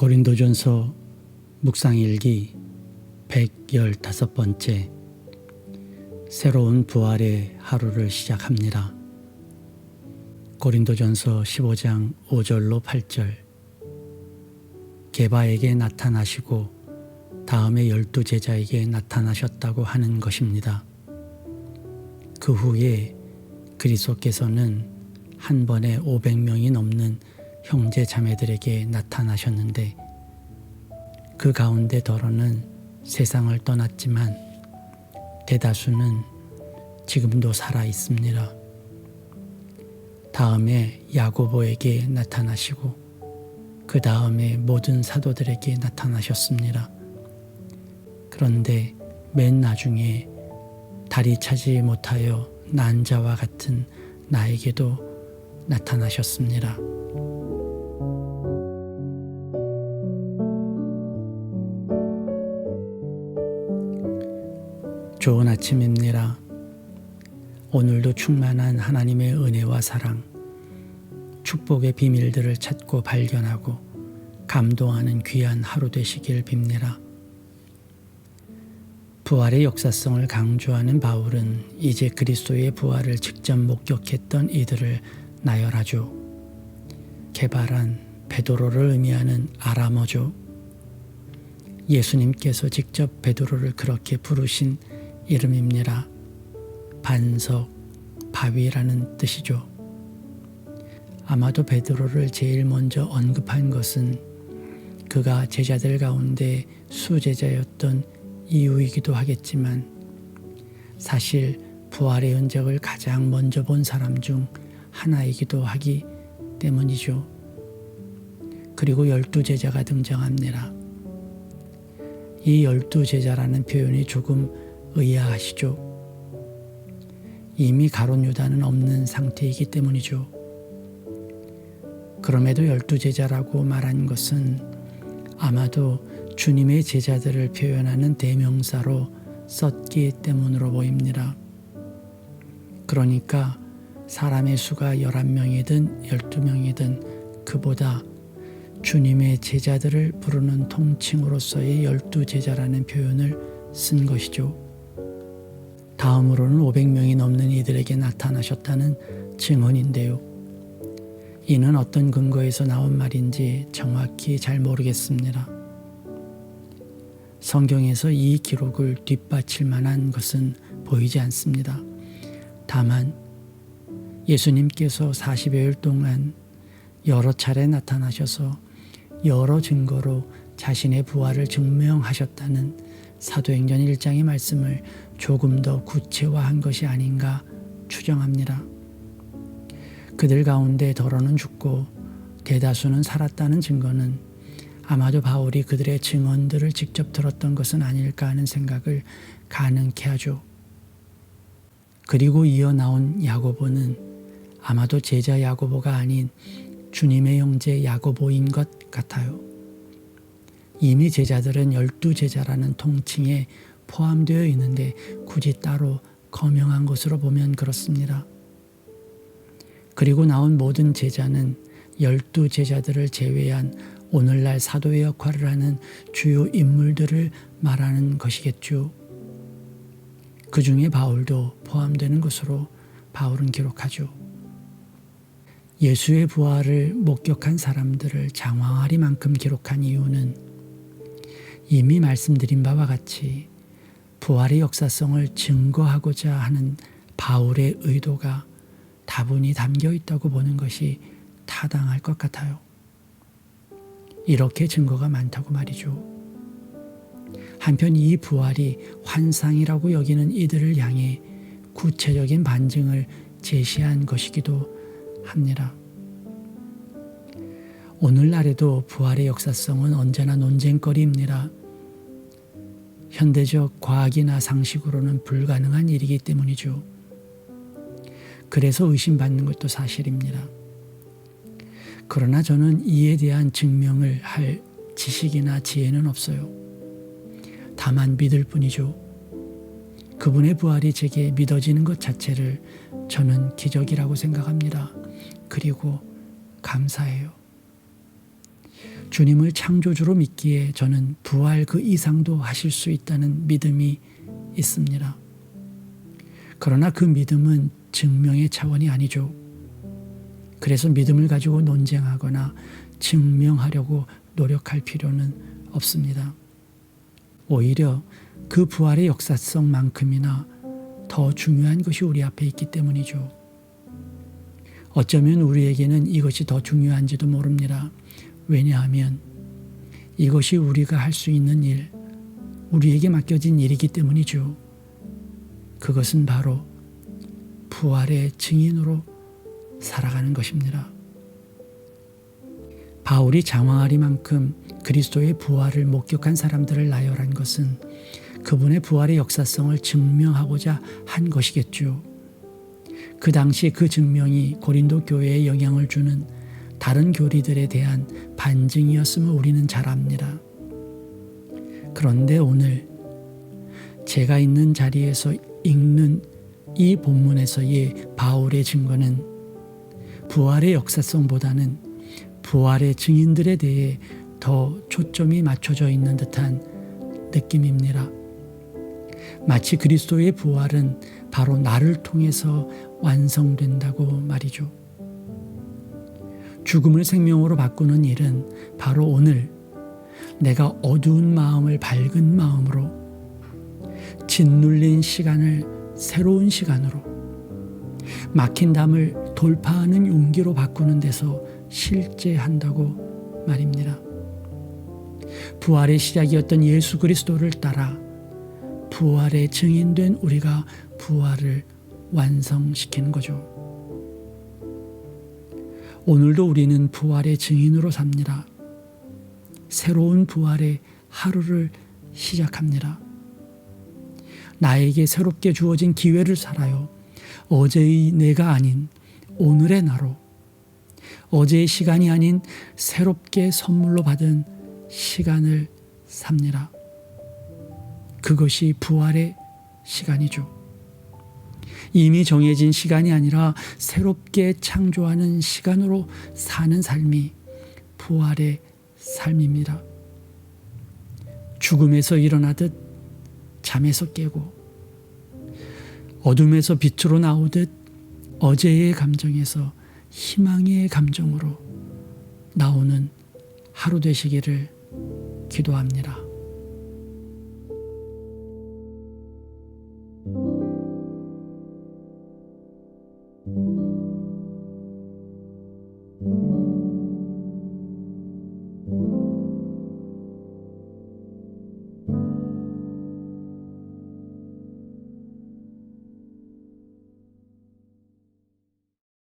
고린도전서 묵상일기 115번째 새로운 부활의 하루를 시작합니다. 고린도전서 15장 5절로 8절 게바에게 나타나시고 다음에 열두 제자에게 나타나셨다고 하는 것입니다. 그 후에 그리스도께서는 한 번에 500명이 넘는 형제 자매들에게 나타나셨는데 그 가운데 더러는 세상을 떠났지만 대다수는 지금도 살아 있습니다. 다음에 야고보에게 나타나시고 그 다음에 모든 사도들에게 나타나셨습니다. 그런데 맨 나중에 다리 차지 못하여 난 자와 같은 나에게도 나타나셨습니다. 좋은 아침입니다. 오늘도 충만한 하나님의 은혜와 사랑, 축복의 비밀들을 찾고 발견하고 감동하는 귀한 하루 되시길 빕니다. 부활의 역사성을 강조하는 바울은 이제 그리스도의 부활을 직접 목격했던 이들을 나열하죠. 개발한 베드로를 의미하는 아람어죠. 예수님께서 직접 베드로를 그렇게 부르신 이름입니다. 반석, 바위라는 뜻이죠. 아마도 베드로를 제일 먼저 언급한 것은 그가 제자들 가운데 수제자였던 이유이기도 하겠지만 사실 부활의 흔적을 가장 먼저 본 사람 중 하나이기도 하기 때문이죠. 그리고 열두 제자가 등장합니다. 이 열두 제자라는 표현이 조금 의아하시죠. 이미 가론 유다는 없는 상태이기 때문이죠. 그럼에도 열두 제자라고 말한 것은 아마도 주님의 제자들을 표현하는 대명사로 썼기 때문으로 보입니다. 그러니까 사람의 수가 11명이든 12명이든 그보다 주님의 제자들을 부르는 통칭으로서의 열두 제자라는 표현을 쓴 것이죠. 다음으로는 500명이 넘는 이들에게 나타나셨다는 증언인데요. 이는 어떤 근거에서 나온 말인지 정확히 잘 모르겠습니다. 성경에서 이 기록을 뒷받칠 만한 것은 보이지 않습니다. 다만 예수님께서 40여일 동안 여러 차례 나타나셔서 여러 증거로 자신의 부활을 증명하셨다는 사도행전 1장의 말씀을 조금 더 구체화한 것이 아닌가 추정합니다. 그들 가운데 더러는 죽고 대다수는 살았다는 증거는 아마도 바울이 그들의 증언들을 직접 들었던 것은 아닐까 하는 생각을 가능케 하죠. 그리고 이어 나온 야고보는 아마도 제자 야고보가 아닌 주님의 형제 야고보인 것 같아요. 이미 제자들은 열두 제자라는 통칭에 포함되어 있는데 굳이 따로 거명한 것으로 보면 그렇습니다. 그리고 나온 모든 제자는 열두 제자들을 제외한 오늘날 사도의 역할을 하는 주요 인물들을 말하는 것이겠죠. 그 중에 바울도 포함되는 것으로 바울은 기록하죠. 예수의 부활을 목격한 사람들을 장황하리만큼 기록한 이유는 이미 말씀드린 바와 같이 부활의 역사성을 증거하고자 하는 바울의 의도가 다분히 담겨 있다고 보는 것이 타당할 것 같아요. 이렇게 증거가 많다고 말이죠. 한편 이 부활이 환상이라고 여기는 이들을 향해 구체적인 반증을 제시한 것이기도 합니다. 오늘날에도 부활의 역사성은 언제나 논쟁거리입니다. 현대적 과학이나 상식으로는 불가능한 일이기 때문이죠. 그래서 의심받는 것도 사실입니다. 그러나 저는 이에 대한 증명을 할 지식이나 지혜는 없어요. 다만 믿을 뿐이죠. 그분의 부활이 제게 믿어지는 것 자체를 저는 기적이라고 생각합니다. 그리고 감사해요. 주님을 창조주로 믿기에 저는 부활 그 이상도 하실 수 있다는 믿음이 있습니다. 그러나 그 믿음은 증명의 차원이 아니죠. 그래서 믿음을 가지고 논쟁하거나 증명하려고 노력할 필요는 없습니다. 오히려 그 부활의 역사성만큼이나 더 중요한 것이 우리 앞에 있기 때문이죠. 어쩌면 우리에게는 이것이 더 중요한지도 모릅니다. 왜냐하면 이것이 우리가 할 수 있는 일, 우리에게 맡겨진 일이기 때문이죠. 그것은 바로 부활의 증인으로 살아가는 것입니다. 바울이 장황하리만큼 그리스도의 부활을 목격한 사람들을 나열한 것은 그분의 부활의 역사성을 증명하고자 한 것이겠죠. 그 당시 그 증명이 고린도 교회에 영향을 주는 다른 교리들에 대한 반증이었음을 우리는 잘 압니다. 그런데 오늘 제가 있는 자리에서 읽는 이 본문에서의 바울의 증거는 부활의 역사성보다는 부활의 증인들에 대해 더 초점이 맞춰져 있는 듯한 느낌입니다. 마치 그리스도의 부활은 바로 나를 통해서 완성된다고 말이죠. 죽음을 생명으로 바꾸는 일은 바로 오늘 내가 어두운 마음을 밝은 마음으로 짓눌린 시간을 새로운 시간으로 막힌 담을 돌파하는 용기로 바꾸는 데서 실제한다고 말입니다. 부활의 시작이었던 예수 그리스도를 따라 부활의 증인된 우리가 부활을 완성시키는 거죠. 오늘도 우리는 부활의 증인으로 삽니다. 새로운 부활의 하루를 시작합니다. 나에게 새롭게 주어진 기회를 살아요. 어제의 내가 아닌 오늘의 나로, 어제의 시간이 아닌 새롭게 선물로 받은 시간을 삽니다. 그것이 부활의 시간이죠. 이미 정해진 시간이 아니라 새롭게 창조하는 시간으로 사는 삶이 부활의 삶입니다. 죽음에서 일어나듯 잠에서 깨고 어둠에서 빛으로 나오듯 어제의 감정에서 희망의 감정으로 나오는 하루 되시기를 기도합니다. Mm-hmm.